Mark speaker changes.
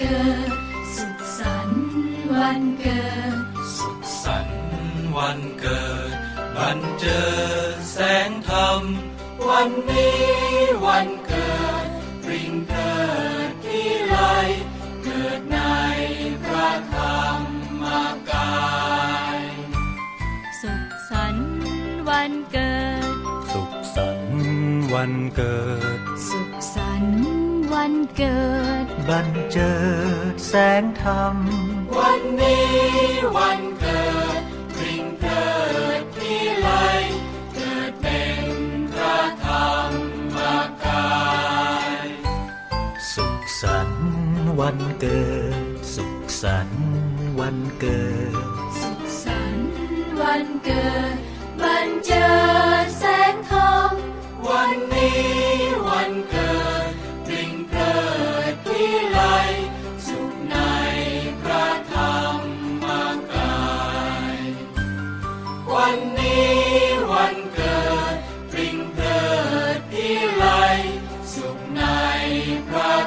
Speaker 1: วันเกิด สุขสันต์วันเกิด
Speaker 2: สุขสันต์วันเกิด บันเจิดแสงธรรม วันนี้วันเกิดปริงเกิดที่ไรเกิดในพระธรรมกาย
Speaker 1: สุขสันต์วันเกิด
Speaker 3: สุขสันต์วันเกิด
Speaker 1: สุขสันต์ วันเกิด
Speaker 3: บันเจิดแสงธรรม
Speaker 2: วันนี้วันเกิดปริงเกิดที่ไรเกิดเป็นพระธรรมกาย
Speaker 3: สุขสันต์วันเกิด สุขสันต์วันเกิด
Speaker 1: สุขสันต์วันเกิด
Speaker 2: He proud.